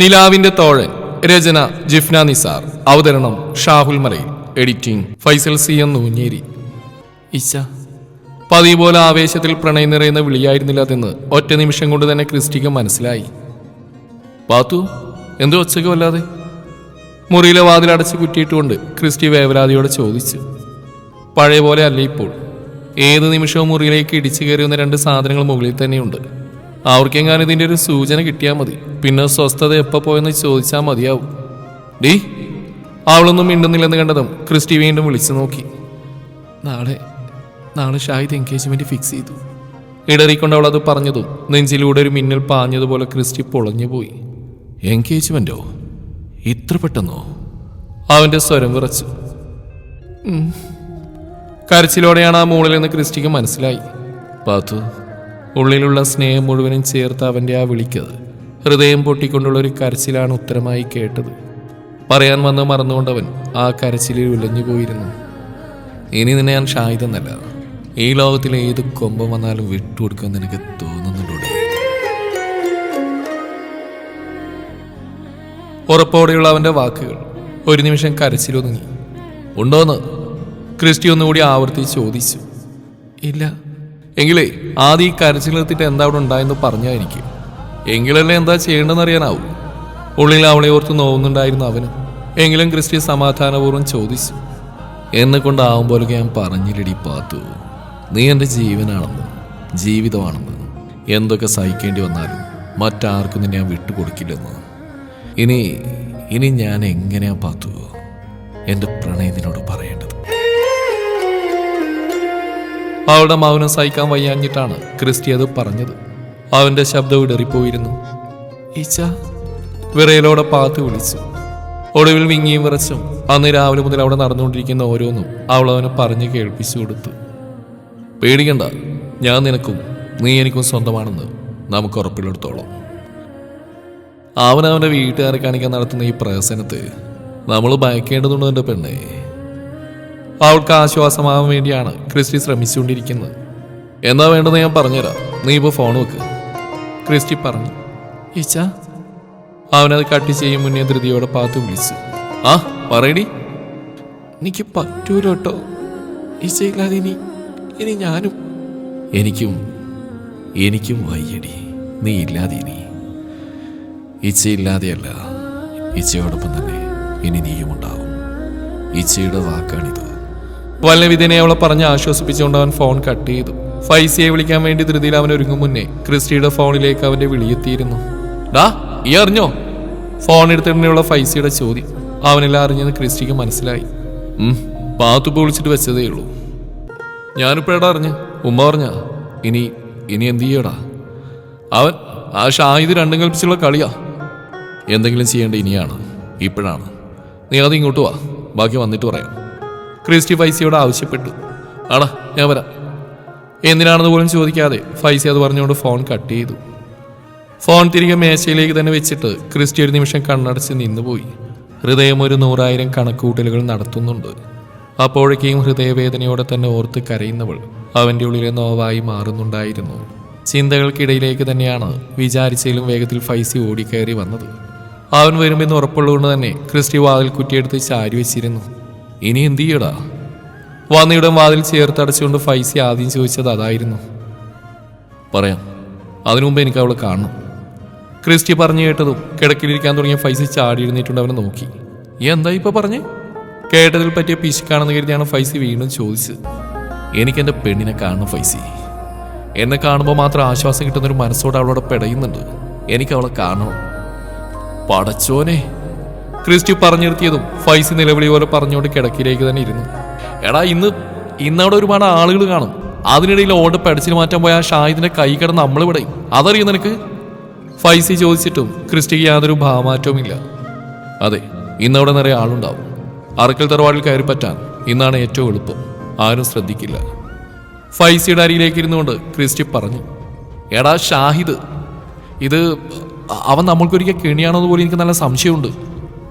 നിലാവിന്റെ തോഴൻ രചന ജിഫ്ന നിസാർ. അവതരണം Shahul Malayil. Editing Faisal C N Noonjeri. ഇശ. പതിവ് പോലെ ആവേശത്തിൽ പ്രണയം നിറയുന്ന വിളിയായിരുന്നില്ല അതെന്ന് ഒറ്റ നിമിഷം കൊണ്ട് തന്നെ ക്രിസ്റ്റിക്ക് മനസ്സിലായി. പാത്തു എന്തോ ഒച്ചയ്ക്ക് അല്ലാതെ? മുറിയിലെ വാതിലടച്ച് കുറ്റിയിട്ടുകൊണ്ട് ക്രിസ്റ്റി വേവലാതിയോടെ ചോദിച്ചു. പഴയ പോലെ അല്ല ഇപ്പോൾ? ഏത് നിമിഷവും മുറിയിലേക്ക് ഇടിച്ചു കയറിയുന്ന രണ്ട് സാധനങ്ങൾ മുകളിൽ തന്നെയുണ്ട്. അവർക്കെങ്ങാനും ഇതിന്റെ ഒരു സൂചന കിട്ടിയാൽ മതി. പിന്നെ സ്വസ്ഥത എപ്പോൾ പോയെന്ന് ചോദിച്ചാൽ മതിയാവും. ഡീ അവളൊന്നും മിണ്ടുന്നില്ലെന്ന് കണ്ടതും ക്രിസ്റ്റി വീണ്ടും വിളിച്ചു നോക്കി. നാളെ നാളെ ഷാഹിദ് എൻഗേജ്മെന്റ് ഫിക്സ് ചെയ്തു. ഇടറിക്കൊണ്ട് അവൾ അത് പറഞ്ഞതും നെഞ്ചിലൂടെ ഒരു മിന്നൽ പാഞ്ഞതുപോലെ ക്രിസ്റ്റി പൊളഞ്ഞുപോയി എൻഗേജ്മെന്റോ ഇത്ര പെട്ടെന്നോ? അവന്റെ സ്വരം വിറച്ചു. കരച്ചിലോടെയാണ് ആ മൂളിൽ നിന്ന് ക്രിസ്റ്റിക്ക് മനസ്സിലായി. പാത്തു. ഉള്ളിലുള്ള സ്നേഹം മുഴുവനും ചേർത്ത് അവന്റെ ആ വിളിക്കത്. ഹൃദയം പൊട്ടിക്കൊണ്ടുള്ള ഒരു കരച്ചിലാണ് ഉത്തരമായി കേട്ടത്. പറയാൻ വന്ന് മറന്നുകൊണ്ടവൻ ആ കരച്ചിലിൽ ഉലഞ്ഞു പോയിരുന്നു. ഇനി നിന്നെ ഞാൻ ഷാഹിദെന്നല്ല. ഈ ലോകത്തിലെ ഏത് കൊമ്പം വന്നാലും വിട്ടുകൊടുക്കുമെന്ന് എനിക്ക് തോന്നുന്നുണ്ടോടെ? ഉറപ്പോടെയുള്ള അവന്റെ വാക്കുകൾ. ഒരു നിമിഷം കരച്ചിലൊതുങ്ങി ഉണ്ടോന്ന്? ക്രിസ്റ്റി ഒന്നുകൂടി ആവർത്തിച്ച് ചോദിച്ചു. ഇല്ല. എങ്കിലേ ആദ്യം ഈ കരച്ചിൽ നിർത്തിയിട്ട് എന്താ അവിടെ ഉണ്ടായെന്ന് പറഞ്ഞാ എനിക്ക് എങ്കിലല്ലേ എന്താ ചെയ്യേണ്ടതെന്ന് അറിയാനാവും. ഉള്ളിൽ അവളെ ഓർത്ത് നോവുന്നുണ്ടായിരുന്നു അവനും. എങ്കിലും ക്രിസ്റ്റി സമാധാനപൂർവം ചോദിച്ചു എന്നെ കൊണ്ടാവുമ്പോഴൊക്കെ ഞാൻ പറഞ്ഞില്ലടി പാത്തു. നീ എന്റെ ജീവനാണെന്ന് ജീവിതമാണെന്ന്. എന്തൊക്കെ സഹിക്കേണ്ടി വന്നാലും മറ്റാർക്കും നിന്നെ ഞാൻ വിട്ടുകൊടുക്കില്ലെന്ന്. ഇനി ഇനി ഞാൻ എങ്ങനെയാ പാത്തു? എന്റെ പ്രണയത്തിനോട് പറയേണ്ടത്. അവളുടെ മൗനം സഹിക്കാൻ വയ്യാഞ്ഞിട്ടാണ് ക്രിസ്റ്റി അത് പറഞ്ഞത്. അവന്റെ ശബ്ദം ഇടറിപ്പോയിരുന്നു ഈച്ച വിറയലോടെ പാത്ത് വിളിച്ചു. ഒടുവിൽ വിങ്ങിയും വിറച്ചും അന്ന് രാവിലെ മുതൽ അവിടെ നടന്നുകൊണ്ടിരിക്കുന്ന ഓരോന്നും അവൾ അവനെ പറഞ്ഞു കേൾപ്പിച്ചു കൊടുത്തു. പേടിക്കണ്ട ഞാൻ നിനക്കും നീ എനിക്കും സ്വന്തമാണെന്ന് നമുക്ക് ഉറപ്പിലെടുത്തോളാം. അവൻ വീട്ടുകാരെ കാണിക്കാൻ നടത്തുന്ന ഈ പ്രഹസനത്തെ നമ്മൾ ഭയക്കേണ്ടതുണ്ട് എന്റെ പെണ്ണേ? അവൾക്ക് ആശ്വാസമാവാൻ വേണ്ടിയാണ് ക്രിസ്റ്റി ശ്രമിച്ചുകൊണ്ടിരിക്കുന്നത്. എന്താ വേണ്ടെന്ന് ഞാൻ പറഞ്ഞുതരാം. നീ ഇപ്പോൾ ഫോൺ വെക്ക്. ക്രിസ്റ്റി പറഞ്ഞു ഈച്ച അവനത് കട്ട് ചെയ്യും മുന്നേ ധൃതിയോടെ പാത്ത് വിളിച്ചു. ആ പറയടി. എനിക്ക് പറ്റൂല കേട്ടോ. ഈച്ചയില്ലാതെ ഇനി ഇനി ഞാനും എനിക്കും എനിക്കും വയ്യടി. നീ ഇല്ലാതെ ഇനി. ഈച്ചയില്ലാതെയല്ല ഈച്ചയോടൊപ്പം തന്നെ ഇനി നീയും ഉണ്ടാവും. ഈച്ചയുടെ വാക്കാണിത്. വല്ലവിധനെ അവളെ പറഞ്ഞ് ആശ്വസിപ്പിച്ചുകൊണ്ട് അവൻ ഫോൺ കട്ട് ചെയ്തു. ഫൈസിയെ വിളിക്കാൻ വേണ്ടി ധൃതിയിൽ അവൻ ഒരുങ്ങും മുന്നേ ക്രിസ്റ്റിയുടെ ഫോണിലേക്ക് അവന്റെ വിളിയെത്തിയിരുന്നു. ഡാ ഈ അറിഞ്ഞോ? ഫോൺ എടുത്തിട്ടുള്ള ഫൈസിയുടെ ചോദ്യം. അവനെല്ലാം അറിഞ്ഞെന്ന് ക്രിസ്റ്റിക്ക് മനസ്സിലായി. ഉം പാത്തുപ്പ് വിളിച്ചിട്ട് വെച്ചതേ ഉള്ളൂ. ഞാനിപ്പോഴാ അറിഞ്ഞ്? ഉമ്മ പറഞ്ഞ? ഇനി ഇനി എന്ത് ചെയ്യടാ? അവൻ ആ ഷാഹിദ് രണ്ടും കൽപ്പിച്ചുള്ള കളിയാ. എന്തെങ്കിലും ചെയ്യേണ്ട ഇനിയാണ് ഇപ്പോഴാണ്. നീ അത് ഇങ്ങോട്ട് വാ ബാക്കി വന്നിട്ട് പറയാം. ക്രിസ്റ്റി ഫൈസിയോട് ആവശ്യപ്പെട്ടു. ആടാ ഞാൻ വരാം. എന്തിനാണെന്ന് പോലും ചോദിക്കാതെ ഫൈസി അത് പറഞ്ഞുകൊണ്ട് ഫോൺ കട്ട് ചെയ്തു. ഫോൺ തിരികെ മേശയിലേക്ക് തന്നെ വെച്ചിട്ട് ക്രിസ്റ്റി ഒരു നിമിഷം കണ്ണടച്ച് നിന്നുപോയി. ഹൃദയം ഒരു നൂറായിരം കണക്കൂട്ടലുകൾ നടത്തുന്നുണ്ട്. അപ്പോഴേക്കും ഹൃദയവേദനയോടെ തന്നെ ഓർത്ത് കരയുന്നവൾ അവന്റെ ഉള്ളിലെ നോവായി മാറുന്നുണ്ടായിരുന്നു. ചിന്തകൾക്കിടയിലേക്ക് തന്നെയാണ് വിചാരിച്ചതിലും വേഗത്തിൽ ഫൈസി ഓടിക്കയറി വന്നത്. അവൻ വരുമെന്ന് ഉറപ്പുള്ളതുകൊണ്ട് തന്നെ ക്രിസ്റ്റി വാതിൽ കുറ്റിയെടുത്ത് ചാരി വെച്ചിരുന്നു. ഇനി എന്തു ചെയ്യടാ? വന്നിടം വാതിൽ ചേർത്തടച്ചുകൊണ്ട് ഫൈസി ആദ്യം ചോദിച്ചത് അതായിരുന്നു. പറയാം. അതിനു മുമ്പ് എനിക്ക് അവളെ കാണണം. ക്രിസ്റ്റി പറഞ്ഞു കേട്ടതും കിടക്കിലിരിക്കാൻ തുടങ്ങിയ ഫൈസി ചാടി എഴുന്നേറ്റുകൊണ്ട് അവനെ നോക്കി. "ഈ എന്താ ഇപ്പൊ പറഞ്ഞേ? കേട്ടതിൽ പറ്റിയ പിശുക്കാണെന്ന് കരുതിയാണ് ഫൈസി വീണ്ടും ചോദിച്ചത്. എന്റെ പെണ്ണിനെ കാണണം ഫൈസി. എന്നെ കാണുമ്പോൾ മാത്രം ആശ്വാസം കിട്ടുന്ന ഒരു മനസ്സോട് അവളോട് പെടയുന്നുണ്ട്. എനിക്ക് അവളെ കാണണം. പടച്ചോനെ. ക്രിസ്റ്റി പറഞ്ഞു നിർത്തിയതും ഫൈസി നിലവിളി പോലെ പറഞ്ഞുകൊണ്ട് കിടക്കിലേക്ക് തന്നെ ഇരുന്നു. എടാ ഇന്ന് ഇന്നവിടെ ഒരുപാട് ആളുകൾ കാണും. അതിനിടയിൽ ഓട് പടച്ചിൽ മാറ്റാൻ പോയ ആ ഷാഹിദിന്റെ കൈ കിടന്ന് നമ്മൾ വിടയും അതറിയോ നിനക്ക്? ഫൈസി ചോദിച്ചിട്ടും ക്രിസ്റ്റിക്ക് യാതൊരു ഭാവമാറ്റവുമില്ല. അതെ ഇന്നവിടെ നിറയെ ആളുണ്ടാവും. അറക്കൽ തറവാടിൽ കയറി പറ്റാൻ ഇന്നാണ് ഏറ്റവും എളുപ്പം. ആരും ശ്രദ്ധിക്കില്ല. ഫൈസിയുടെ അരിയിലേക്ക് ഇരുന്നുകൊണ്ട് ക്രിസ്റ്റി പറഞ്ഞു എടാ ഷാഹിദ് ഇത് അവൻ നമ്മൾക്കൊരിക്കൽ കെണിയാണോ എന്ന് പോലും എനിക്ക് നല്ല സംശയമുണ്ട്.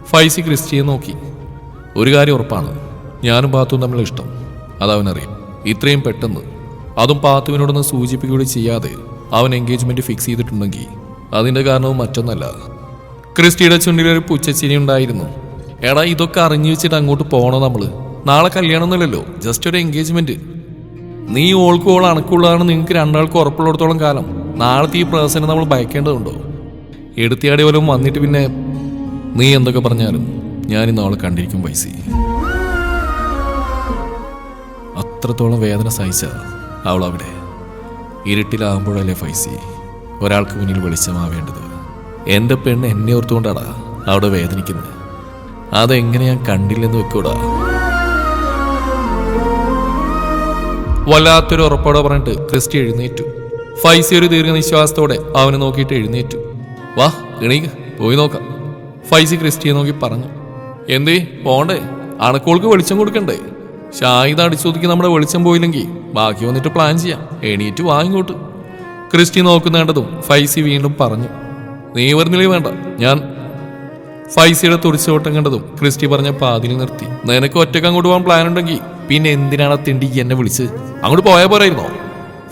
ഫൈസി ക്രിസ്റ്റിയെ നോക്കി. ഒരു കാര്യം ഉറപ്പാണ്. ഞാനും പാത്തും തമ്മിൽ ഇഷ്ടം. അതവനറിയാം ഇത്രയും പെട്ടെന്ന്. അതും പാത്തുവിനോടൊന്ന് സൂചിപ്പിക്കുകയും ചെയ്യാതെ അവൻ എൻഗേജ്മെന്റ് ഫിക്സ് ചെയ്തിട്ടുണ്ടെങ്കിൽ അതിന്റെ കാരണവും മറ്റൊന്നല്ല. ക്രിസ്റ്റിയുടെ ചുണ്ടിലൊരു പുച്ചച്ചിരി ഉണ്ടായിരുന്നു. എടാ ഇതൊക്കെ അറിഞ്ഞു വെച്ചിട്ട് അങ്ങോട്ട് പോകണോ നമ്മൾ? നാളെ കല്യാണമൊന്നുമില്ലല്ലോ ജസ്റ്റ് ഒരു എൻഗേജ്മെന്റ് നീ ഓൾക്ക് ഓൾ അണക്കുള്ളതാണ് നിങ്ങൾക്ക് രണ്ടാൾക്ക് ഉറപ്പുള്ളിടത്തോളം കാലം. നാളത്തെ ഈ പ്രഹസനം നമ്മൾ ഭയക്കേണ്ടതുണ്ടോ? എടുത്തിയാടി പോലും വന്നിട്ട് പിന്നെ നീ എന്തൊക്കെ പറഞ്ഞാലും ഞാനിന്ന് അവളെ കണ്ടിരിക്കും പൈസ അത്രത്തോളം വേദന സഹിച്ച അവൾ അവിടെ ഇരുട്ടിലാകുമ്പോഴല്ലേ ഫൈസി? ഒരാൾക്ക് മുന്നിൽ വെളിച്ചമാവേണ്ടത്. എന്റെ പെണ്ണ് എന്നെ ഓർത്തുകൊണ്ടാടാ അവിടെ വേദനിക്കുന്നത്. അതെങ്ങനെ ഞാൻ കണ്ടില്ലെന്ന് വെക്കൂടാ. വല്ലാത്തൊരു ഉറപ്പോടെ പറഞ്ഞിട്ട് ക്രിസ്റ്റി എഴുന്നേറ്റു. ഫൈസി ഒരു ദീർഘനിശ്വാസത്തോടെ അവനെ നോക്കിയിട്ട് എഴുന്നേറ്റു. വാ എണീക്ക് പോയി നോക്കാം. ഫൈസി ക്രിസ്റ്റിയെ നോക്കി പറഞ്ഞു. എന്തേ പോണ്ടേ? അണക്കോൾക്ക് വെളിച്ചം കൊടുക്കണ്ടേ? ഷാഹിദ് അടിച്ചൊതുക്കി നമ്മുടെ വെളിച്ചം പോയില്ലെങ്കിൽ ബാക്കി വന്നിട്ട് പ്ലാൻ ചെയ്യാം. എണീറ്റ് വാങ്ങിക്കോട്ട് ക്രിസ്റ്റി നോക്കുന്നേണ്ടതും ഫൈസി വീണ്ടും പറഞ്ഞു. നീ വരുന്നില്ലേ വേണ്ട. ഞാൻ ഫൈസിയുടെ തുറിച്ചോട്ടം കണ്ടതും ക്രിസ്റ്റി പറഞ്ഞ പാതിൽ നിർത്തി. നിനക്ക് ഒറ്റയ്ക്ക് അങ്ങോട്ട് പോകാൻ പ്ലാൻ ഉണ്ടെങ്കിൽ പിന്നെ എന്തിനാണ് തിണ്ടി എന്നെ വിളിച്ച്? അങ്ങോട്ട് പോയാൽ പോരായിരുന്നോ?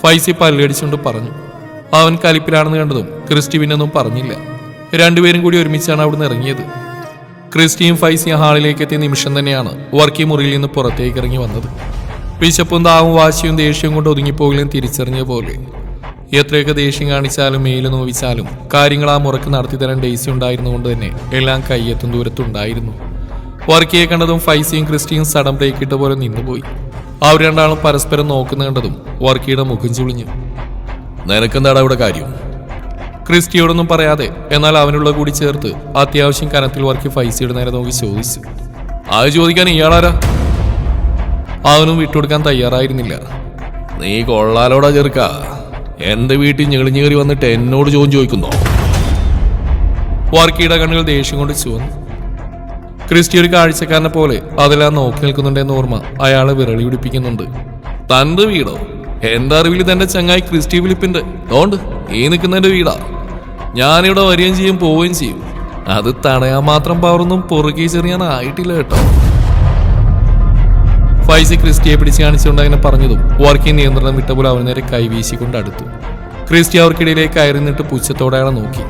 ഫൈസി പല്ലടിച്ചുകൊണ്ട് പറഞ്ഞു. അവൻ കലിപ്പിലാണെന്ന് കണ്ടതും ക്രിസ്റ്റി പിന്നൊന്നും പറഞ്ഞില്ല. രണ്ടുപേരും കൂടി ഒരുമിച്ചാണ് അവിടുന്ന് ഇറങ്ങിയത്. ക്രിസ്റ്റിയും ഫൈസിയ ഹാളിലേക്ക് എത്തിയ നിമിഷം തന്നെയാണ് വർക്കി മുറിയിൽ നിന്ന് പുറത്തേക്ക് ഇറങ്ങി വന്നത്. വിശപ്പും താവും വാശിയും ദേഷ്യവും കൊണ്ട് ഒതുങ്ങിപ്പോകലും തിരിച്ചറിഞ്ഞ പോലെ. എത്രയൊക്കെ ദേഷ്യം കാണിച്ചാലും മേൽ നോവിച്ചാലും കാര്യങ്ങൾ ആ മുറക്ക് നടത്തി തരാൻ ഡേസി ഉണ്ടായിരുന്നുകൊണ്ട് തന്നെ എല്ലാം കയ്യെത്തും ദൂരത്തുണ്ടായിരുന്നു. വർക്കിയെ കണ്ടതും ഫൈസിയും ക്രിസ്റ്റിയും സഡൻ ബ്രേക്ക് ഇട്ട പോലെ നിന്നുപോയി. അവർ രണ്ടാളും പരസ്പരം നോക്കുന്ന കണ്ടതും വർക്കിയുടെ മുഖം ചുളിഞ്ഞു. നിനക്കെന്താടാ ഇവിടെ കാര്യം? ക്രിസ്റ്റിയോടൊന്നും പറയാതെ. എന്നാൽ അവനുള്ള കൂടി ചേർത്ത് അത്യാവശ്യം കനത്തിൽ വർക്കി ഫൈസിയുടെ നേരെ നോക്കി ചോദിച്ചു. അത് ചോദിക്കാൻ ഇയാളാരാ? അവനും വിട്ടുകൊടുക്കാൻ തയ്യാറായിരുന്നില്ല. നീ കൊള്ളാലോടാ ചെറുക്ക. എന്റെ വീട്ടിൽ ഞെളിഞ്ഞേറി വന്നിട്ട് എന്നോട് ചോദ്യം ചോദിക്കുന്നോ? വർക്കിയുടെ കണ്ണുകൾ ദേഷ്യം കൊണ്ട് ചുവന്നു ക്രിസ്റ്റി ഒരു കാഴ്ചക്കാരനെ പോലെ അതെല്ലാം നോക്കി നിൽക്കുന്നുണ്ടെന്ന് ഓർമ്മ അയാളെ വിരളി പിടിപ്പിക്കുന്നുണ്ട്. തന്റെ വീടോ? എന്റെ അറിവിൽ തന്റെ ചങ്ങായി ക്രിസ്റ്റി വിളിപ്പിന്റെ അതുകൊണ്ട് ഈ നിൽക്കുന്നതിന്റെ വീടാ. ഞാനിവിടെ വരികയും ചെയ്യും പോവുകയും ചെയ്യും. അത് തടയാൻ മാത്രം പവറൊന്നും പുറകെ ചെറിയാൻ ആയിട്ടില്ല കേട്ടോ. ഫൈസി ക്രിസ്റ്റിയെ പിടിച്ച് കാണിച്ചുകൊണ്ട് അങ്ങനെ പറഞ്ഞതും വർക്കിംഗ് നിയന്ത്രണം വിട്ട പോലെ അവന് നേരെ കൈവീശിക്കൊണ്ട് അടുത്തു. ക്രിസ്റ്റി അവർക്കിടയിലേക്ക് കയറി നിന്നിട്ട് പുച്ഛത്തോടെ അയാളെ നോക്കി.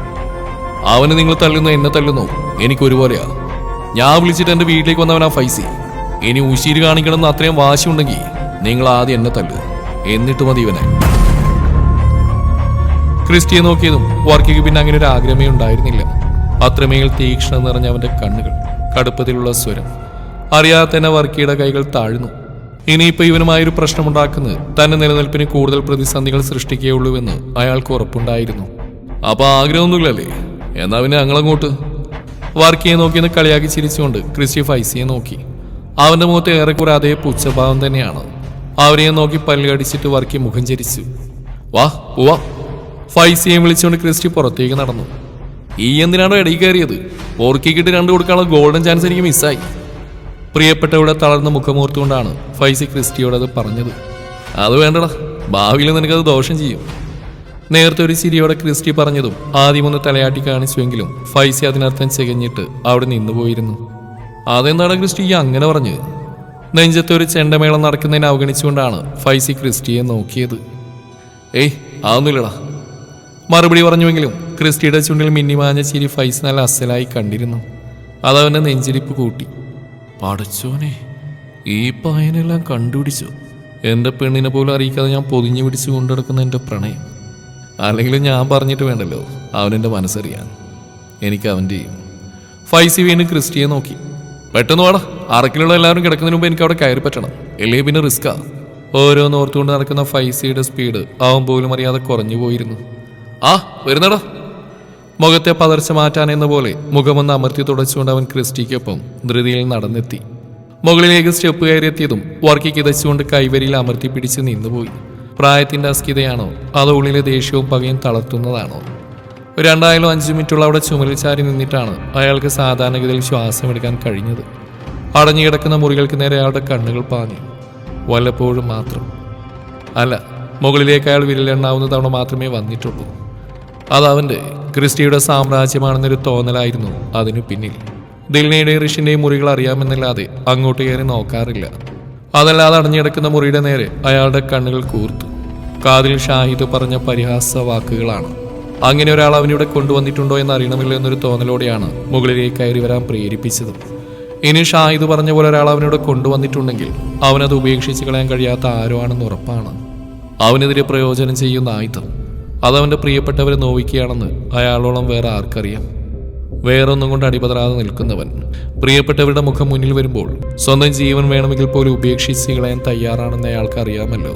അവന് നിങ്ങൾ തള്ളുന്നു എന്നെ തള്ളുന്നു. എനിക്കൊരുപോലെയാ. ഞാൻ വിളിച്ചിട്ട് എന്റെ വീട്ടിലേക്ക് വന്നവനാ ഫൈസി. ഇനി ഉശീര് കാണിക്കണമെന്ന് അത്രയും വാശിയുണ്ടെങ്കിൽ നിങ്ങൾ ആദ്യം എന്നെ തല്ലു എന്നിട്ട് മതി ഇവനെ. ക്രിസ്റ്റിയെ നോക്കിയതും വർക്കിക്ക് പിന്നെ അങ്ങനെ ഒരു ആഗ്രഹമേ ഉണ്ടായിരുന്നില്ല. അത്രമേൽ തീക്ഷണം നിറഞ്ഞ അവന്റെ കണ്ണുകൾ കടുപ്പത്തിലുള്ള സ്വരം. അറിയാതെ തന്നെ വർക്കിയുടെ കൈകൾ താഴ്ന്നു. ഇനിയിപ്പോ ഇവനുമായൊരു പ്രശ്നമുണ്ടാക്കുന്നത് തന്റെ നിലനിൽപ്പിന് കൂടുതൽ പ്രതിസന്ധികൾ സൃഷ്ടിക്കുകയുള്ളൂവെന്ന് അയാൾക്ക് ഉറപ്പുണ്ടായിരുന്നു. അപ്പൊ ആഗ്രഹമൊന്നുമില്ലല്ലേ? എന്നാ പിന്നെ ഞങ്ങളങ്ങോട്ട്. വർക്കിയെ നോക്കി നോക്കിയെന്ന് കളിയാക്കി ചിരിച്ചുകൊണ്ട് ക്രിസ്റ്റി ഫൈസിയെ നോക്കി. അവന്റെ മുഖത്ത് ഏറെക്കുറെ അതേ പുച്ഛഭാവം തന്നെയാണ്. അവരെയും നോക്കി പല്ലുകടിച്ചിട്ട് വർക്കി മുഖം ചരിച്ചു. വാ ഫൈസിയെ വിളിച്ചുകൊണ്ട് ക്രിസ്റ്റി പുറത്തേക്ക് നടന്നു. ഈ എന്തിനാണോ ഇടയിൽ കയറിയത്? ഓർക്കിക്കിട്ട് രണ്ടു കൊടുക്കാനുള്ള ഗോൾഡൻ ചാൻസ് എനിക്ക് മിസ്സായി. പ്രിയപ്പെട്ടവിടെ തളർന്ന മുഖമൂർത്തുകൊണ്ടാണ് ഫൈസി ക്രിസ്റ്റിയോട് അത് പറഞ്ഞത്. അത് വേണ്ടടാ. ഭാവിയിൽ നിനക്കത് ദോഷം ചെയ്യും. നേരത്തെ ഒരു ചിരിയോടെ ക്രിസ്റ്റി പറഞ്ഞതും ആദ്യമൊന്ന് തലയാട്ടി കാണിച്ചുവെങ്കിലും ഫൈസി അതിനർത്ഥം ചെകഞ്ഞിട്ട് അവിടെ നിന്നുപോയിരുന്നു അതെന്താണ് ക്രിസ്റ്റി അങ്ങനെ പറഞ്ഞത് നെഞ്ചത്തെ ഒരു ചെണ്ടമേളം നടക്കുന്നതിനെ അവഗണിച്ചുകൊണ്ടാണ് ഫൈസി ക്രിസ്റ്റിയെ നോക്കിയത്. ഏയ് അതൊന്നുമില്ലടാ. മറുപടി പറഞ്ഞുവെങ്കിലും ക്രിസ്റ്റിയുടെ ചുണ്ടിൽ മിന്നിമാഞ്ഞ ചിരി ഫൈസ് നല്ല അസലായി കണ്ടിരുന്നു. അതവന്റെ നെഞ്ചിരിപ്പ് കൂട്ടി. പടച്ചോനെ ഈ പായനെല്ലാം കണ്ടുപിടിച്ചു? എന്റെ പെണ്ണിനെ പോലും അറിയിക്കാതെ ഞാൻ പൊതിഞ്ഞു പിടിച്ചു കൊണ്ടെടുക്കുന്ന എന്റെ പ്രണയം. അല്ലെങ്കിൽ ഞാൻ പറഞ്ഞിട്ട് വേണ്ടല്ലോ അവനെന്റെ മനസ്സറിയാൻ. എനിക്ക് അവന്റെയും ഫൈസി വീണ്ടും ക്രിസ്റ്റിയെ നോക്കി. പെട്ടെന്ന് വാടാ അറക്കിലുള്ള എല്ലാവരും കിടക്കുന്നതിന് മുമ്പ് എനിക്ക് അവിടെ കയറി പറ്റണം. ഇല്ലേ പിന്നെ റിസ്ക്കാ? ഓരോന്ന് ഓർത്തുകൊണ്ട് നടക്കുന്ന ഫൈസിയുടെ സ്പീഡ് അവൻ പോലും അറിയാതെ കുറഞ്ഞു പോയിരുന്നു. ആ വരുന്നടാ. മുഖത്തെ പതർച്ച മാറ്റാനെന്ന പോലെ മുഖമൊന്ന് അമർത്തി തുടച്ചുകൊണ്ട് അവൻ ക്രിസ്റ്റിക്കൊപ്പം ധൃതിയിൽ നടന്നെത്തി. മുകളിലേക്ക് സ്റ്റെപ്പ് കയറിയെത്തിയതും വർക്കി കിതച്ചുകൊണ്ട് കൈവരിയിൽ അമർത്തി പിടിച്ച് നിന്നുപോയി. പ്രായത്തിന്റെ അസ്കിതയാണോ അതോ ഉള്ളിലെ ദേഷ്യവും പകയും തളർത്തുന്നതാണോ? രണ്ടായാലും അഞ്ചു മിനിറ്റുള്ള അവിടെ ചുമലിൽ ചാരി നിന്നിട്ടാണ് അയാൾക്ക് സാധാരണഗതിയിൽ ശ്വാസമെടുക്കാൻ കഴിഞ്ഞത്. അടഞ്ഞുകിടക്കുന്ന മുറികൾക്ക് നേരെ അയാളുടെ കണ്ണുകൾ പാഞ്ഞു. വല്ലപ്പോഴും മാത്രം. അല്ല മുകളിലേക്ക് അയാൾ വിരലെണ്ണാവുന്ന തവണ മാത്രമേ വന്നിട്ടുള്ളൂ. അത് അവന്റെ ക്രിസ്റ്റിയുടെ സാമ്രാജ്യമാണെന്നൊരു തോന്നലായിരുന്നു അതിനു പിന്നിൽ. ദിൽനയുടെയും ഋഷിന്റെയും മുറികൾ അറിയാമെന്നല്ലാതെ അങ്ങോട്ട് കയറി നോക്കാറില്ല. അതല്ലാതെ അടഞ്ഞിടക്കുന്ന മുറിയുടെ നേരെ അയാളുടെ കണ്ണുകൾ കൂർത്തു. കാതിൽ ഷാഹിദ് പറഞ്ഞ പരിഹാസ വാക്കുകളാണ് അങ്ങനെ ഒരാൾ അവനിവിടെ കൊണ്ടുവന്നിട്ടുണ്ടോ എന്ന് അറിയണമില്ല എന്നൊരു തോന്നലോടെയാണ് മുകളിലേക്ക് കയറി വരാൻ പ്രേരിപ്പിച്ചത്. ഇനി ഷാഹിദ് പറഞ്ഞ പോലെ ഒരാൾ അവനിവിടെ കൊണ്ടുവന്നിട്ടുണ്ടെങ്കിൽ അവനത് ഉപേക്ഷിച്ച് കളയാൻ കഴിയാത്ത ആരോ ആണെന്ന് ഉറപ്പാണ്. അവനെതിരെ പ്രയോജനം ചെയ്യുന്ന ആയുധം. അതവന്റെ പ്രിയപ്പെട്ടവരെ നോവിക്കുകയാണെന്ന് അയാളോളം വേറെ ആർക്കറിയാം. വേറൊന്നും കൊണ്ട് അടിപതറാതെ നിൽക്കുന്നവൻ. പ്രിയപ്പെട്ടവരുടെ മുഖം മുന്നിൽ വരുമ്പോൾ സ്വന്തം ജീവൻ വേണമെങ്കിൽ പോലും ഉപേക്ഷിച്ച് കളയാൻ തയ്യാറാണെന്ന് അയാൾക്ക് അറിയാമല്ലോ.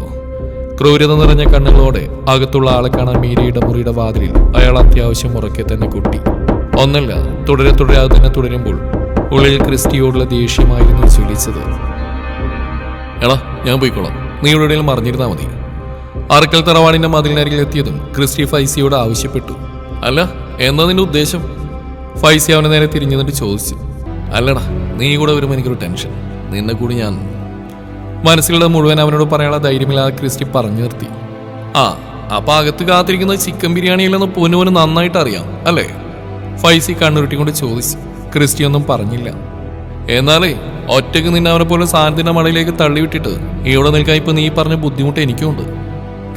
ക്രൂരത നിറഞ്ഞ കണ്ണുകളോടെ അകത്തുള്ള ആളെ കാണാൻ മീരയുടെ മുറിയുടെ വാതിലിൽ അയാൾ അത്യാവശ്യം ഉറക്കെ തന്നെ കുട്ടി. ഒന്നല്ല തുടരെ തുടരെ അത് തന്നെ തുടരുമ്പോൾ ഉള്ളിൽ ക്രിസ്റ്റിയോടുള്ള ദേഷ്യമായിരുന്നു ചൊലിച്ചത് എടാ ഞാൻ പോയിക്കോളാം. നീ ഇവിടെ മറിഞ്ഞിരുന്നാൽ മതി. അറക്കൽ തറവാടിന്റെ മതിലിനരികിൽ എത്തിയതും ക്രിസ്റ്റി ഫൈസിയോട് ആവശ്യപ്പെട്ടു. അല്ല എന്താ നിന്റെ ഉദ്ദേശം? ഫൈസി അവനെ നേരെ തിരിഞ്ഞു നിന്നിട്ട് ചോദിച്ചു. അല്ലടാ നീ കൂടെ വരുമ്പോൾ എനിക്കൊരു ടെൻഷൻ. നിന്നെ കൂടി ഞാൻ മനസ്സിലുള്ള മുഴുവൻ അവനോട് പറയാനുള്ള ധൈര്യമില്ലാതെ ക്രിസ്റ്റി പറഞ്ഞു നിർത്തി. ആ അപ്പൊ അകത്ത് കാത്തിരിക്കുന്നത് ചിക്കൻ ബിരിയാണിയില്ലെന്ന് പൊന്നുവിന് നന്നായിട്ട് അറിയാം അല്ലേ? ഫൈസി കണ്ണുരുട്ടിക്കൊണ്ട് ചോദിച്ചു. ക്രിസ്റ്റി ഒന്നും പറഞ്ഞില്ല. എന്നാലേ ഒറ്റയ്ക്ക് നിന്നെ അവനെ പോലെ സാധനത്തിന്റെ മടയിലേക്ക് തള്ളിവിട്ടിട്ട് ഇവിടെ നിൽക്കാൻ ഇപ്പൊ നീ പറഞ്ഞ ബുദ്ധിമുട്ട് എനിക്കുണ്ട്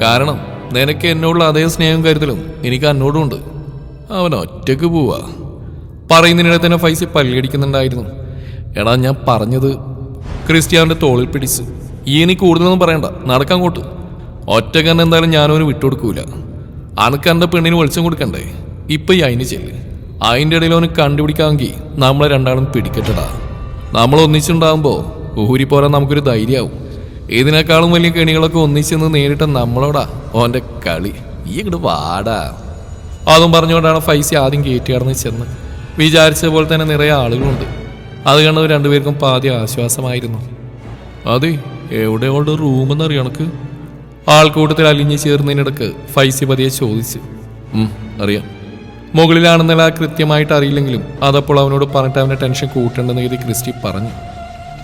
കാരണം നിനക്ക് എന്നോടുള്ള അതേ സ്നേഹം കരുതലും എനിക്ക് അന്നോടുമുണ്ട് അവൻ ഒറ്റയ്ക്ക് പോവാ. പറയുന്നതിനിടെ തന്നെ ഫൈസി പല്ലിയടിക്കുന്നുണ്ടായിരുന്നു എടാ ഞാൻ പറഞ്ഞത് ക്രിസ്ത്യാവിന്റെ തോളിൽ പിടിച്ച്. ഇനി കൂടുതലൊന്നും പറയണ്ട. നടക്കാൻ കൂട്ട് ഒറ്റക്കന്നെ എന്തായാലും ഞാനവന് വിട്ടുകൊടുക്കൂല. അനക്ക് എന്റെ പെണ്ണിന് വെളിച്ചം കൊടുക്കണ്ടേ? ഇപ്പൊ ഈ അതിന് ചെല്ല്. അതിന്റെ ഇടയിൽ അവന് കണ്ടുപിടിക്കാമെങ്കിൽ നമ്മളെ രണ്ടാളും പിടിക്കട്ടടാ. നമ്മൾ ഒന്നിച്ചുണ്ടാകുമ്പോൾ പോരാൻ നമുക്കൊരു ധൈര്യമാവും. ഇതിനേക്കാളും വലിയ കെണികളൊക്കെ ഒന്നിച്ചെന്ന് നേരിട്ട നമ്മളോടാ? ഓന്റെ കളി. ഈ ഇങ്ങോട്ട് വാടാ. അതും പറഞ്ഞുകൊണ്ടാണ് ഫൈസി ആദ്യം കയറ്റി കടന്ന് ചെന്ന്. വിചാരിച്ച പോലെ തന്നെ നിറയെ ആളുകളുണ്ട്. അത് കണ്ടത് രണ്ടുപേർക്കും പാതി ആശ്വാസമായിരുന്നു. അതെ എവിടെ അവളുടെ റൂമെന്ന് അറിയണക്ക് ആൾക്കൂട്ടത്തിൽ അലിഞ്ഞു ചേർന്നതിനിടക്ക് ഫൈസി പതിയെ ചോദിച്ചു. "ഉം, അറിയാം. മുകളിലാണെന്നുള്ള കൃത്യമായിട്ട് അറിയില്ലെങ്കിലും അതപ്പോൾ അവനോട് പറഞ്ഞിട്ട് അവനെ ടെൻഷൻ കൂട്ടേണ്ടെന്ന് കരുതി ക്രിസ്റ്റി പറഞ്ഞു.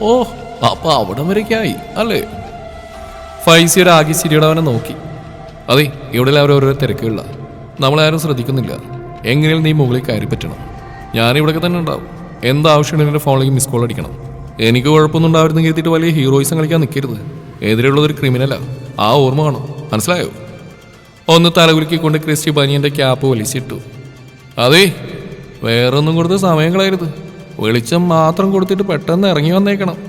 ഓ അപ്പൊ അവിടം വരേക്കായി അല്ലേ? ഫൈസിയുടെ ആകെ ചിരിയുടെ നോക്കി. അതെ ഇവിടെ എല്ലാവരും ഓരോ തിരക്കുകളില്ല നമ്മളാരും ശ്രദ്ധിക്കുന്നില്ല. എങ്ങനെയും നീ മുകളിൽ കയറി പറ്റണം. ഞാൻ ഇവിടെയൊക്കെ തന്നെ ഉണ്ടാവും. എന്താവശ്യമുണ്ടെങ്കിലും എന്റെ ഫോണിലേക്ക് മിസ് കോൾ അടിക്കണം. എനിക്ക് കുഴപ്പമൊന്നും ഉണ്ടാവരുന്ന് കരുതിയിട്ട് വലിയ ഹീറോയിസം കളിക്കാൻ നിൽക്കരുത്. എതിരെയുള്ളതൊരു ക്രിമിനലാ. ആ ഓർമ്മ കാണും. മനസ്സിലായോ? ഒന്ന് തലകുലുക്കിക്കൊണ്ട് ക്രിസ്റ്റി ബനിയന്റെ ക്യാപ്പ് വലിച്ചിട്ടു. അതെ വേറൊന്നും കൊടുത്ത് സമയം കളയരുത്. വെളിച്ചം മാത്രം കൊടുത്തിട്ട് പെട്ടെന്ന് ഇറങ്ങി വന്നേക്കണം.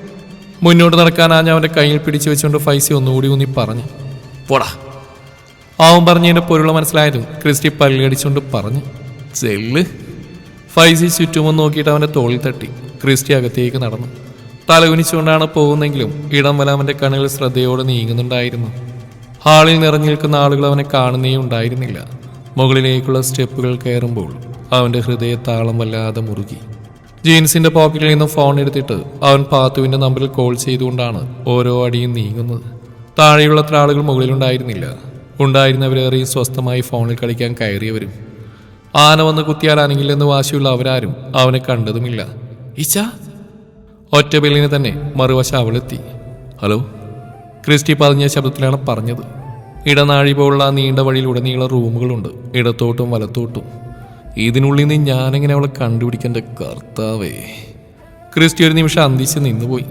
മുന്നോട്ട് നടക്കാൻ ആഞ്ഞ അവന്റെ കയ്യിൽ പിടിച്ചു വെച്ചുകൊണ്ട് ഫൈസി ഒന്നുകൂടി ഊന്നി പറഞ്ഞു. പോടാ. അവൻ പറഞ്ഞതിന്റെ പൊരുള മനസ്സിലായതും ക്രിസ്റ്റി പല്ലടിച്ചുകൊണ്ട് പറഞ്ഞു. ചെല്ല്. ഫൈസി ചുറ്റുമൊന്ന് നോക്കിയിട്ട് അവന്റെ തോളിൽ തട്ടി. ക്രിസ്റ്റി അകത്തേക്ക് നടന്നു. തലകുനിച്ചുകൊണ്ടാണ് പോകുന്നെങ്കിലും ഇടം വല അവന്റെ കണ്ണുകൾ ശ്രദ്ധയോടെ നീങ്ങുന്നുണ്ടായിരുന്നു. ഹാളിൽ നിറഞ്ഞു നിൽക്കുന്ന ആളുകൾ അവനെ കാണുന്നേ ഉണ്ടായിരുന്നില്ല. മുകളിലേക്കുള്ള സ്റ്റെപ്പുകൾ കയറുമ്പോൾ അവന്റെ ഹൃദയ താളം വല്ലാതെ മുറുകി. ജീൻസിന്റെ പോക്കറ്റിൽ നിന്ന് ഫോൺ എടുത്തിട്ട് അവൻ പാത്തുവിന്റെ നമ്പറിൽ കോൾ ചെയ്തുകൊണ്ടാണ് ഓരോ അടിയും നീങ്ങുന്നത്. താഴെയുള്ള അത്ര ആളുകൾ മുകളിലുണ്ടായിരുന്നില്ല. ഉണ്ടായിരുന്നവരേറെയും സ്വസ്ഥമായി ഫോണിൽ കളിക്കാൻ കയറിയവരും. ആന വന്ന് കുത്തിയാൽ അനങ്ങില്ലെന്ന് വാശിയുള്ള അവരാരും അവനെ കണ്ടതുമില്ല. ഇച്ച ഒറ്റ ബില്ലിന് തന്നെ മറുവശം അവളെത്തി. ഹലോ? ക്രിസ്റ്റി പതിഞ്ഞ ശബ്ദത്തിലാണ് പറഞ്ഞത്. ഇടനാഴി പോലുള്ള നീണ്ട വഴിയിലുടനീള റൂമുകളുണ്ട് ഇടത്തോട്ടും വലത്തോട്ടും. ഇതിനുള്ളിൽ നിന്ന് ഞാനെങ്ങനെ അവളെ കണ്ടുപിടിക്കേണ്ട കർത്താവേ? ക്രിസ്റ്റി ഒരു നിമിഷം അന്തിച്ച് നിന്നുപോയി.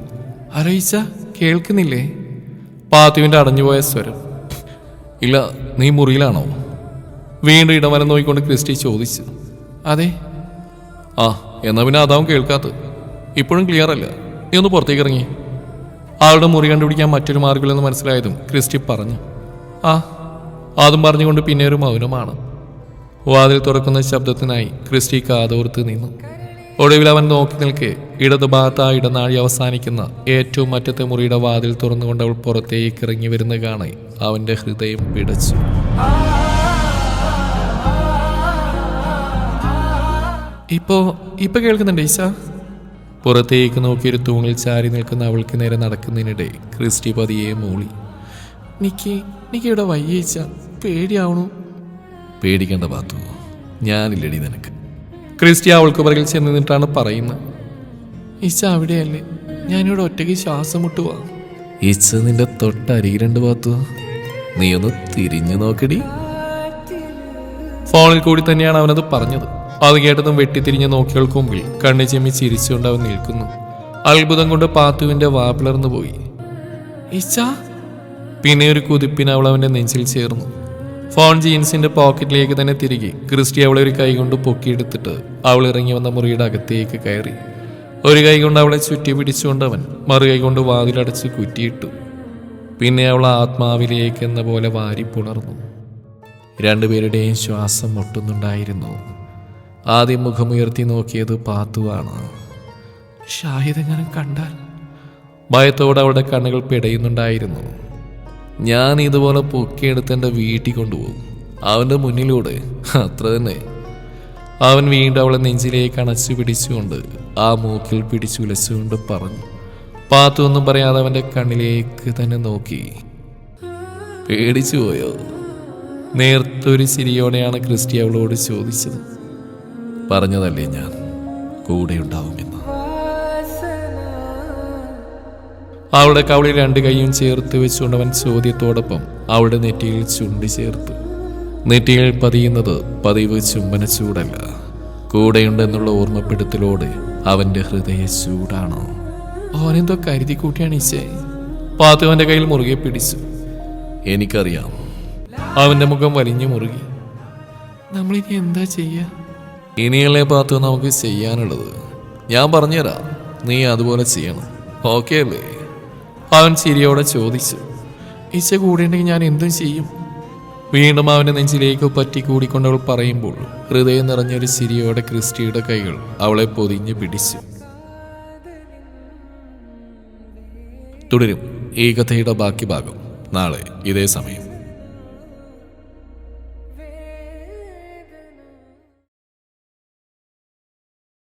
അരയിച്ച കേൾക്കുന്നില്ലേ? പാത്തുവിന്റെ അടഞ്ഞുപോയ സ്വരം. ഇല്ല നീ മുറിയിലാണോ? വീണ്ടും ഇടമരം നോക്കിക്കൊണ്ട് ക്രിസ്റ്റി ചോദിച്ചു. അതെ. ആ എന്നാ പിന്നെ അതാവും കേൾക്കാത്തത്. ഇപ്പോഴും ക്ലിയർ അല്ല. നീ ഒന്ന് പുറത്തേക്ക് ഇറങ്ങി. ആളുടെ മുറി കണ്ടുപിടിക്കാൻ മറ്റൊരു മാർഗമില്ലെന്ന് മനസ്സിലായതും ക്രിസ്റ്റി പറഞ്ഞു. ആ അതും പറഞ്ഞുകൊണ്ട് പിന്നെ ഒരു മൗനമാണ്. വാതിൽ തുറക്കുന്ന ശബ്ദത്തിനായി ക്രിസ്റ്റി കാതോർത്ത് നിന്നു. ഒടുവിൽ അവൻ നോക്കി നിൽക്കെ ഇടതുഭാഗത്ത് ആ ഇടനാഴി അവസാനിക്കുന്ന ഏറ്റവും മറ്റത്തെ മുറിയുടെ വാതിൽ തുറന്നുകൊണ്ട് അവൾ പുറത്തേക്ക് ഇറങ്ങി വരുന്ന കാണാൻ അവന്റെ ഹൃദയം പിടച്ചു. ഇപ്പോ ഇപ്പൊ കേൾക്കുന്നുണ്ട് ഈശ? പുറത്തേക്ക് നോക്കി ഒരു തൂണിൽ ചാരി നിൽക്കുന്ന അവൾക്ക് നേരെ നടക്കുന്നതിനിടെ ക്രിസ്റ്റി പതിയെ മൂളി. നിക്കി നിക്കിയുടെ വയ്യേച്ച പേടിയാവണു. പേടിക്കേണ്ട പാത്തു. ഞാനില്ലടി നിനക്ക്. ക്രിസ്റ്റി അവൾക്ക് പറകിൽ ചെന്ന് നിന്നിട്ടാണ് പറയുന്നത്. ഇച്ച അവിടെയല്ലേ? ഞാനിവിടെ ഒറ്റയ്ക്ക് ശ്വാസം മുട്ടുവാ. ഈച്ച നിന്റെ തൊട്ടരികിലുണ്ട് പാത്തു. നീ ഒന്ന് തിരിഞ്ഞു നോക്കടി. ഫോണിൽ കൂടി തന്നെയാണ് അവനത് പറഞ്ഞത്. അത് കേട്ടതും വെട്ടിത്തിരിഞ്ഞ് നോക്കിയവൾക്ക് മുമ്പിൽ കണ്ണു ചെമ്മി ചിരിച്ചുകൊണ്ട് അവൻ നിൽക്കുന്നു. അത്ഭുതം കൊണ്ട് പാത്തുവിന്റെ വാപ്പിളർന്നു പോയി ഈച്ച? പിന്നെ ഒരു കുതിപ്പിന് അവൾ അവന്റെ നെഞ്ചിൽ ചേർന്നു. ഫോൺ ജീൻസിന്റെ പോക്കറ്റിലേക്ക് തന്നെ തിരികെ. ക്രിസ്റ്റി അവളെ ഒരു കൈ കൊണ്ട് പൊക്കിയെടുത്തിട്ട് അവൾ ഇറങ്ങി വന്ന മുറിയുടെ അകത്തേക്ക് കയറി. ഒരു കൈ കൊണ്ട് അവളെ ചുറ്റി പിടിച്ചുകൊണ്ട് അവൻ മറു കൈ കൊണ്ട് വാതിലടച്ച് കുറ്റിയിട്ടു. പിന്നെ അവൾ ആത്മാവിലേക്ക് എന്ന പോലെ വാരി പുണർന്നു. രണ്ടുപേരുടെയും ശ്വാസം മുട്ടുന്നുണ്ടായിരുന്നു. ആദ്യം മുഖമുയർത്തി നോക്കിയത് പാത്തുവാണ്. ഷാഹിദ് എങ്ങനെ കണ്ടാൽ? ഭയത്തോടെ അവളുടെ കണ്ണുകൾ പിടയുന്നുണ്ടായിരുന്നു. ഞാൻ ഇതുപോലെ പൊക്കിയെടുത്ത് എന്റെ വീട്ടിൽ കൊണ്ടുപോകും. അവന്റെ മുന്നിലൂടെ. അത്ര തന്നെ. അവൻ വീണ്ടും അവളെ നെഞ്ചിലേക്ക് അണച്ചു പിടിച്ചുകൊണ്ട് ആ മൂക്കിൽ പിടിച്ചുലച്ചുകൊണ്ട് പറഞ്ഞു. പാത്തു ഒന്നും പറയാതെ അവന്റെ കണ്ണിലേക്ക് തന്നെ നോക്കി. പേടിച്ചു പോയോ? നേർത്തൊരു ചിരിയോടെയാണ് ക്രിസ്റ്റി അവളോട് ചോദിച്ചത്. പറഞ്ഞതല്ലേ ഞാൻ? കൂടെയുണ്ടാവുമെന്ന് അവളുടെ കവളിൽ രണ്ട് കൈയും ചേർത്ത് വെച്ചുകൊണ്ട് അവൻ ചോദ്യത്തോടൊപ്പം അവളുടെ നെറ്റിയിൽ ചുണ്ടി ചേർത്തു. നെറ്റിയിൽ പതിയുന്നത് പതിവ് ചുംബന ചൂടല്ല. കൂടെയുണ്ടെന്നുള്ള ഓർമ്മപ്പെടുത്തലോടെ അവന്റെ ഹൃദയ ചൂടാണ്? ഓനെന്തോ കരുതി കൂട്ടിയാണ് ഈശേ. പാത്തുവന്റെ കയ്യിൽ മുറുകെ പിടിച്ചു. എനിക്കറിയാം. അവന്റെ മുഖം വലിഞ്ഞു മുറുകി. നമ്മളിനി എന്താ ചെയ്യാ? ഇനിയല്ലേ പാത്തു നമുക്ക് ചെയ്യാനുള്ളത്. ഞാൻ പറഞ്ഞുതരാം. നീ അതുപോലെ ചെയ്യണം. ഓക്കെ അല്ലേ? അവൻ ചിരിയോടെ ചോദിച്ചു ഈച്ച കൂടിയുണ്ടെങ്കിൽ ഞാൻ എന്തും ചെയ്യും? വീണ്ടും അവന്റെ നെഞ്ചിലേക്ക് പറ്റി കൂടിക്കൊണ്ടവൾ പറയുമ്പോൾ ഹൃദയം നിറഞ്ഞൊരു ചിരിയോടെ ക്രിസ്റ്റിയുടെ കൈകൾ അവളെ പൊതിഞ്ഞു പിടിച്ചു. തുടരും ഈ കഥയുടെ ബാക്കി ഭാഗം നാളെ ഇതേ സമയം.